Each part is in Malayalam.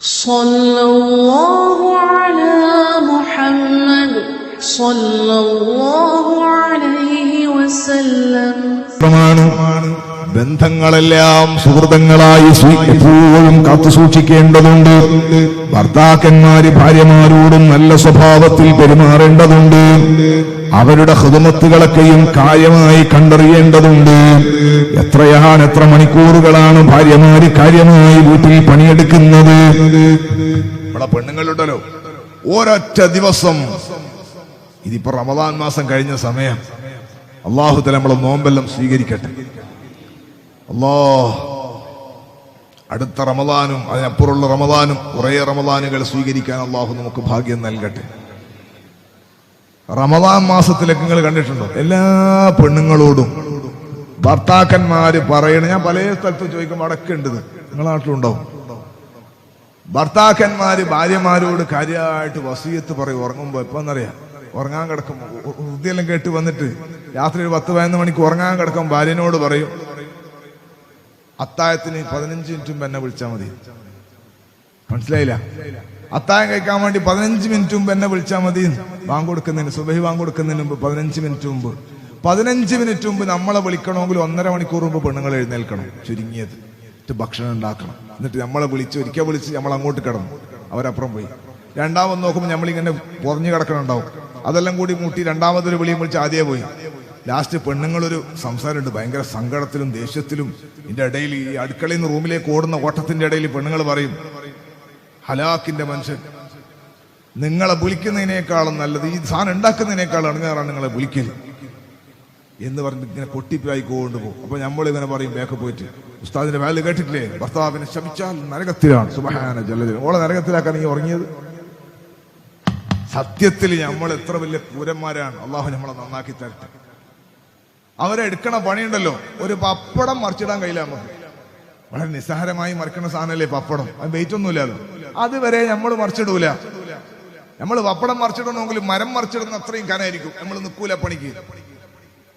صلى الله على محمد صلى الله عليه وسلم മാത്രമാണ് ബന്ധങ്ങളെല്ലാം സുഹൃതങ്ങളായി സ്വീ- എപ്പോഴും കാത്തു സൂക്ഷിക്കേണ്ടതുണ്ട് ഭർത്താക്കന്മാര് ഭാര്യമാരോടും നല്ല സ്വഭാവത്തിൽ പെരുമാറേണ്ടതുണ്ട് അവരുടെ ഹൃദമത്തുകളൊക്കെയും കാര്യമായി കണ്ടറിയേണ്ടതുണ്ട്. എത്രയാണ് എത്ര മണിക്കൂറുകളാണ് ഭാര്യമാര് കാര്യമായി വീട്ടിൽ പണിയെടുക്കുന്നത്? ഇവിടെ പെണ്ണുങ്ങളുണ്ടല്ലോ. ഒരൊറ്റ ദിവസം. ഇതിപ്പോ റമദാൻ മാസം കഴിഞ്ഞ സമയം. അള്ളാഹുത്തല നമ്മളെ നോമ്പെല്ലാം സ്വീകരിക്കട്ടെ. അല്ലോ അടുത്ത റമദാനും അതിനപ്പുറമുള്ള റമദാനും കുറേ റമദാനുകൾ സ്വീകരിക്കാൻ അള്ളാഹു നമുക്ക് ഭാഗ്യം നൽകട്ടെ. റമദാൻ മാസത്തിലൊക്കെ നിങ്ങൾ കണ്ടിട്ടുണ്ടോ? എല്ലാ പെണ്ണുങ്ങളോടും ഭർത്താക്കന്മാര് പറയണ ഞാൻ പല സ്ഥലത്തും ചോദിക്കുമ്പോൾ അടക്കം ഉണ്ട് ഇത്. നിങ്ങളെ നാട്ടിലുണ്ടാവും. ഭർത്താക്കന്മാര് ഭാര്യമാരോട് കാര്യമായിട്ട് വസീയത്ത് പറയും ഉറങ്ങുമ്പോ എപ്പോ എന്നറിയാം? ഉറങ്ങാൻ കിടക്കും. വൃത്തിയെല്ലാം കേട്ട് വന്നിട്ട് രാത്രി ഒരു പത്ത് പതിനൊന്ന് മണിക്ക് ഉറങ്ങാൻ കിടക്കും ഭാര്യനോട് പറയും. അത്തായത്തിന് പതിനഞ്ച് മിനിറ്റും എന്നെ വിളിച്ചാൽ മതി. മനസ്സിലായില്ല? അത്തായം കഴിക്കാൻ വേണ്ടി പതിനഞ്ച് മിനിറ്റ് മുമ്പ് എന്നെ വിളിച്ചാൽ മതി. ബാങ്ക് കൊടുക്കുന്നതിന് സുബഹി ബാങ്ക് കൊടുക്കുന്നതിന് മുമ്പ് പതിനഞ്ച് മിനിറ്റ് മുമ്പ്. പതിനഞ്ച് മിനിറ്റ് മുമ്പ് നമ്മളെ വിളിക്കണമെങ്കിൽ ഒന്നര മണിക്കൂർ മുമ്പ് പെണ്ണുങ്ങൾ എഴുന്നേൽക്കണം. ചുരുങ്ങിയത്. എന്നിട്ട് ഭക്ഷണം ഉണ്ടാക്കണം. എന്നിട്ട് നമ്മളെ വിളിച്ച് ഒരിക്കൽ വിളിച്ച് നമ്മൾ അങ്ങോട്ട് കിടന്നു. അവരപ്പുറം പോയി. രണ്ടാമത് നോക്കുമ്പോൾ നമ്മളിങ്ങനെ പുറഞ്ഞു കിടക്കണുണ്ടാവും. അതെല്ലാം കൂടി മുട്ടി രണ്ടാമതൊരു വിളിയും വിളിച്ച് ആദ്യമേ പോയി. ലാസ്റ്റ് പെണ്ണുങ്ങളൊരു സംസാരമുണ്ട്. ഭയങ്കര സങ്കടത്തിലും ദേഷ്യത്തിലും. ഇതിന്റെ ഇടയിൽ ഈ അടുക്കളയിൽ നിന്ന് റൂമിലേക്ക് ഓടുന്ന ഓട്ടത്തിന്റെ ഇടയിൽ പെണ്ണുങ്ങൾ പറയും ഹലാക്കിന്റെ മനുഷ്യൻ. നിങ്ങളെ വിളിക്കുന്നതിനേക്കാളും നല്ലത് ഈ സാധനം ഉണ്ടാക്കുന്നതിനേക്കാളും ഇണങ്ങാറാണ് നിങ്ങളെ വിളിക്കൽ എന്ന് പറഞ്ഞ് ഇങ്ങനെ പൊട്ടിപ്പായി കൊണ്ടുപോകും അപ്പൊ നമ്മൾ ഇങ്ങനെ പറയും ബാക്ക് പോയിട്ട് ഉസ്താദിന്റെ വാൽ കേട്ടിട്ടില്ലേ? ഭർത്താവിനെ ശമിച്ചാൽ നരകത്തിലാണ്. സുബഹാന ജലജൻ ഓളെ നരകത്തിലാക്കാൻ നീ ഉറങ്ങിയത്? സത്യത്തിൽ നമ്മൾ എത്ര വലിയ പൂരന്മാരാണ്. അള്ളാഹു നമ്മളെ നന്നാക്കി തരട്ടെ. അവരെ എടുക്കണ പണിയുണ്ടല്ലോ. ഒരു പപ്പടം മറിച്ചിടാൻ കഴിയില്ല നമുക്ക് വളരെ നിസ്സാരമായി മറിക്കണ സാധനമല്ലേ പപ്പടം. അത് വെയിറ്റ് ഒന്നുമില്ലല്ലോ. അതുവരെ നമ്മൾ മറിച്ചിടൂല. നമ്മൾ വപ്പടം മറിച്ചിടണമെങ്കിൽ മരം മറിച്ചിടുന്ന അത്രയും കനായിരിക്കും. നമ്മൾ നിൽക്കൂല പണിക്ക്.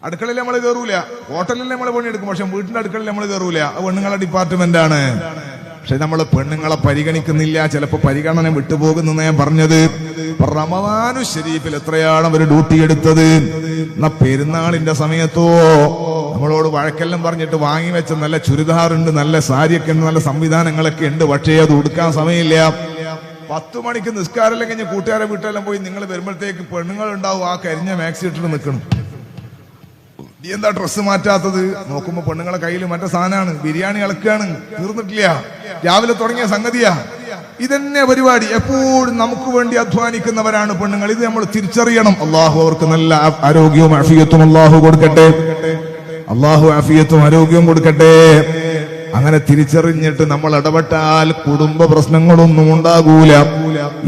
അടുക്കളയിൽ നമ്മൾ കയറൂല. ഹോട്ടലിൽ നമ്മൾ പണിയെടുക്കും. പക്ഷെ വീട്ടിന്റെ അടുക്കളയിൽ നമ്മൾ കയറൂല. പെണ്ണുങ്ങളുടെ ഡിപ്പാർട്ട്മെന്റ് ആണ്. പക്ഷെ നമ്മൾ പെണ്ണുങ്ങളെ പരിഗണിക്കുന്നില്ല. ചിലപ്പോൾ പരിഗണന വിട്ടുപോകുന്നു ഞാൻ പറഞ്ഞത്. റമദാനു ശരീഫിൽ എത്രയാണ് അവർ ഡ്യൂട്ടി എടുത്തത്? എന്നാ പെരുന്നാളിന്റെ സമയത്തോ? നമ്മളോട് വഴക്കെല്ലാം പറഞ്ഞിട്ട് വാങ്ങി വെച്ച നല്ല ചുരിദാറുണ്ട് നല്ല സാരിയൊക്കെ ഉണ്ട് നല്ല സംവിധാനങ്ങളൊക്കെ ഉണ്ട്. പക്ഷേ അത് ഉടുക്കാൻ സമയമില്ല. പത്ത് മണിക്ക് നിസ്കാരം കഴിഞ്ഞ് കൂട്ടുകാരെ വീട്ടിലെല്ലാം പോയി നിങ്ങൾ വരുമ്പോഴത്തേക്ക് പെണ്ണുങ്ങൾ ഉണ്ടാവും ആ കരിഞ്ഞ മാക്സി ഇട്ടിട്ട് നിൽക്കണം. നീ എന്താ ഡ്രസ്സ് മാറ്റാത്തത്? നോക്കുമ്പോ പെണ്ണുങ്ങളെ കയ്യിൽ മറ്റേ സാധനമാണ്. ബിരിയാണി ഇളക്കുകയാണ് തീർന്നിട്ടില്ല. രാവിലെ തുടങ്ങിയ സംഗതിയാ. ഇതന്നെ പരിപാടി. എപ്പോഴും നമുക്ക് വേണ്ടി അധ്വാനിക്കുന്നവരാണ് പെണ്ണുങ്ങൾ. ഇത് നമ്മൾ തിരിച്ചറിയണം. അള്ളാഹു അവർക്ക് നല്ല ആരോഗ്യവും അഫിയത്തും അള്ളാഹു കൊടുക്കട്ടെ. അള്ളാഹു അഫിയത്തും ആരോഗ്യവും കൊടുക്കട്ടെ. അങ്ങനെ തിരിച്ചറിഞ്ഞിട്ട് നമ്മൾ ഇടപെട്ടാൽ കുടുംബ പ്രശ്നങ്ങളൊന്നും ഉണ്ടാകൂല.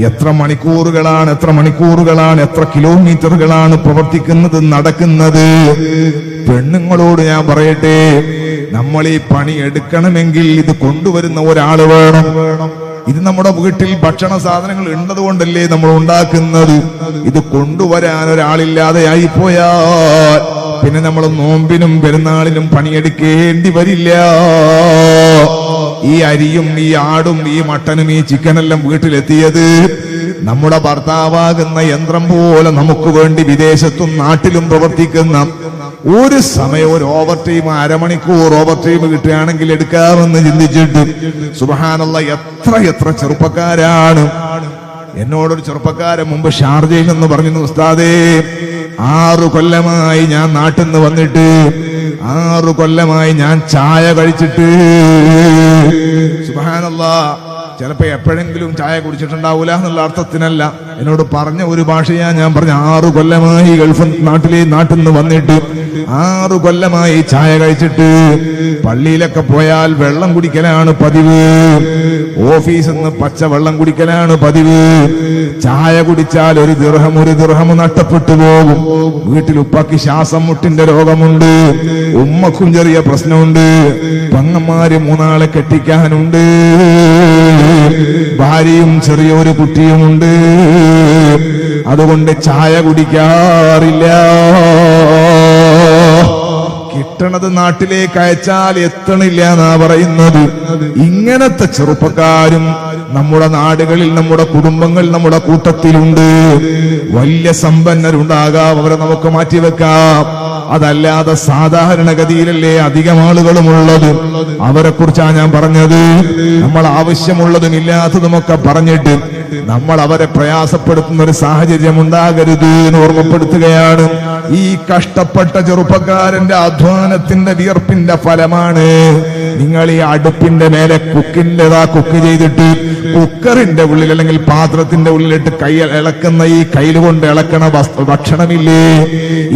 എത്ര മണിക്കൂറുകളാണ് എത്ര മണിക്കൂറുകളാണ് എത്ര കിലോമീറ്ററുകളാണ് പ്രവർത്തിക്കുന്നത് നടക്കുന്നത്? പെണ്ണുങ്ങളോട് ഞാൻ പറയട്ടെ. നമ്മൾ ഈ പണി എടുക്കണമെങ്കിൽ ഇത് കൊണ്ടുവരുന്ന ഒരാൾ വേണം. വേണം ഇത് നമ്മുടെ വീട്ടിൽ ഭക്ഷണ സാധനങ്ങൾ ഉണ്ടതുകൊണ്ടല്ലേ നമ്മൾ ഉണ്ടാക്കുന്നത്? ഇത് കൊണ്ടുവരാൻ ഒരാളില്ലാതെ ആയിപ്പോയാൽ പിന്നെ നമ്മൾ നോമ്പിനും പെരുന്നാളിനും പണിയെടുക്കേണ്ടി വരില്ല. ഈ അരിയും ഈ ആടും ഈ മട്ടനും ഈ ചിക്കനെല്ലാം വീട്ടിലെത്തിയത് നമ്മുടെ ഭർത്താവാകുന്ന യന്ത്രം പോലെ നമുക്ക് വേണ്ടി വിദേശത്തും നാട്ടിലും പ്രവർത്തിക്കുന്ന ഒരു സമയം ഒരു ഓവർ ടൈം അരമണിക്കൂർ ഓവർ ടൈം കിട്ടുകയാണെങ്കിൽ എടുക്കാമെന്ന് ചിന്തിച്ചിട്ട് സുബഹാനുള്ള എത്ര എത്ര ചെറുപ്പക്കാരാണ്. എന്നോടൊരു ചെറുപ്പക്കാരൻ മുമ്പ് ഷാർജയിൽ നിന്ന് പറഞ്ഞു ഉസ്താദേ ആറു കൊല്ലമായി ഞാൻ നാട്ടിൽ നിന്ന് വന്നിട്ട് ആറു കൊല്ലമായി ഞാൻ ചായ കഴിച്ചിട്ട്. സുബഹാനല്ലാ. ചിലപ്പോ എപ്പോഴെങ്കിലും ചായ കുടിച്ചിട്ടുണ്ടാവൂല എന്നുള്ള അർത്ഥത്തിനല്ല. എന്നോട് പറഞ്ഞ ഒരു ഭാഷയാ ഞാൻ പറഞ്ഞ ആറ് കൊല്ലമായി ഗൾഫ് നാട്ടിലെ നാട്ടിൽ നിന്ന് വന്നിട്ട് ആറു കൊല്ലമായി ചായ കഴിച്ചിട്ട് പള്ളിയിലൊക്കെ പോയാൽ വെള്ളം കുടിക്കലാണ് പതിവ്. ഓഫീസിൽ നിന്ന് പച്ച വെള്ളം കുടിക്കലാണ് പതിവ്. ചായ കുടിച്ചാൽ ഒരു ദിർഹം ഒരു ദിർഹം നഷ്ടപ്പെട്ടു പോകും. വീട്ടിൽ ഉപ്പാക്കി ശ്വാസം മുട്ടിന്റെ രോഗമുണ്ട്. ഉമ്മക്കും ചെറിയ പ്രശ്നമുണ്ട്. പങ്ങന്മാര് മൂന്നാളെ കെട്ടിക്കാനുണ്ട്. ഭാര്യയും ചെറിയൊരു കുട്ടിയുമുണ്ട്. അതുകൊണ്ട് ചായ കുടിക്കാറില്ല. കിട്ട കിട്ടണത് നാട്ടിലേക്ക് അയച്ചാൽ എത്തണില്ല എന്നാ പറയുന്നത്. ഇങ്ങനത്തെ ചെറുപ്പക്കാരും നമ്മുടെ നാടുകളിൽ നമ്മുടെ കുടുംബങ്ങൾ നമ്മുടെ കൂട്ടത്തിലുണ്ട്. വലിയ സമ്പന്നരുണ്ടാകാം. അവരെ നമുക്ക് മാറ്റിവെക്കാം. അതല്ലാതെ സാധാരണഗതിയിലല്ലേ അധികം ആളുകളും ഉള്ളത് അവരെ കുറിച്ചാണ് ഞാൻ പറഞ്ഞത്. നമ്മൾ ആവശ്യമുള്ളതും ഇല്ലാത്തതുമൊക്കെ പറഞ്ഞിട്ട് നമ്മൾ അവരെ പ്രയാസപ്പെടുത്തുന്ന ഒരു സാഹചര്യം ഉണ്ടാകരുത് എന്ന് ഓർമ്മപ്പെടുത്തുകയാണ്. ഈ കഷ്ടപ്പെട്ട ചെറുപ്പക്കാരന്റെ അധ്വാനത്തിന്റെ വിയർപ്പിന്റെ ഫലമാണ് നിങ്ങൾ ഈ അടുപ്പിന്റെ മേലെ കുക്കിന്റെതാ കുക്ക് ചെയ്തിട്ട് കുക്കറിന്റെ ഉള്ളിൽ അല്ലെങ്കിൽ പാത്രത്തിന്റെ ഉള്ളിലിട്ട് കൈ ഇളക്കുന്ന ഈ കയ്യിൽ കൊണ്ട് ഇളക്കണ ഭക്ഷണമില്ലേ?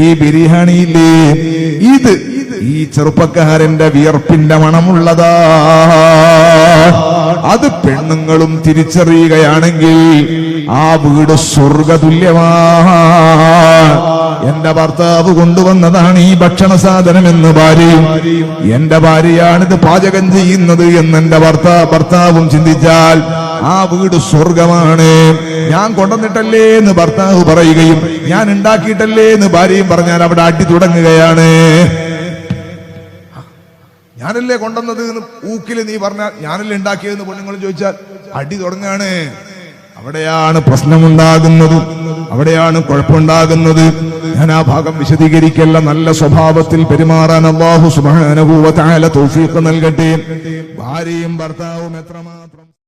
ഈ ബിരിയാണിയില്ലേ? ഇത് ഈ ചെറുപ്പക്കാരന്റെ വിയർപ്പിന്റെ മണമുള്ളതാ. അത് പെണ്ണുങ്ങളും തിരിച്ചറിയുകയാണെങ്കിൽ ആ വീട് സ്വർഗതുല്യമാ. എന്റെ ഭർത്താവ് കൊണ്ടുവന്നതാണ് ഈ ഭക്ഷണ സാധനം എന്ന് ഭാര്യയും എന്റെ ഭാര്യയാണിത് പാചകം ചെയ്യുന്നത് എന്ന് എന്റെ ഭർത്താ ഭർത്താവും ചിന്തിച്ചാൽ ആ വീട് സ്വർഗമാണ്. ഞാൻ കൊണ്ടുവന്നിട്ടല്ലേ എന്ന് ഭർത്താവ് പറയുകയും ഞാൻ ഉണ്ടാക്കിയിട്ടല്ലേ എന്ന് ഭാര്യയും പറഞ്ഞാൽ അവിടെ അടി തുടങ്ങുകയാണ്. ഞാനല്ലേ കൊണ്ടുവന്നത് എന്ന് ഊക്കിൽ നീ പറഞ്ഞാൽ ഞാനല്ലേ ഉണ്ടാക്കിയതെന്ന് പെണ്ണുങ്ങൾ ചോദിച്ചാൽ അടി തുടങ്ങാണ്. അവിടെയാണ് പ്രശ്നമുണ്ടാകുന്നത്. അവിടെയാണ് കുഴപ്പമുണ്ടാകുന്നത്. ഞാൻ ആ ഭാഗം വിശദീകരിക്കല്ല. നല്ല സ്വഭാവത്തിൽ പെരുമാറാൻ അള്ളാഹു സുബാനുഭൂവത്തായ തൗഫീഖ് നൽകട്ടെ. ഭാര്യയും ഭർത്താവും എത്രമാ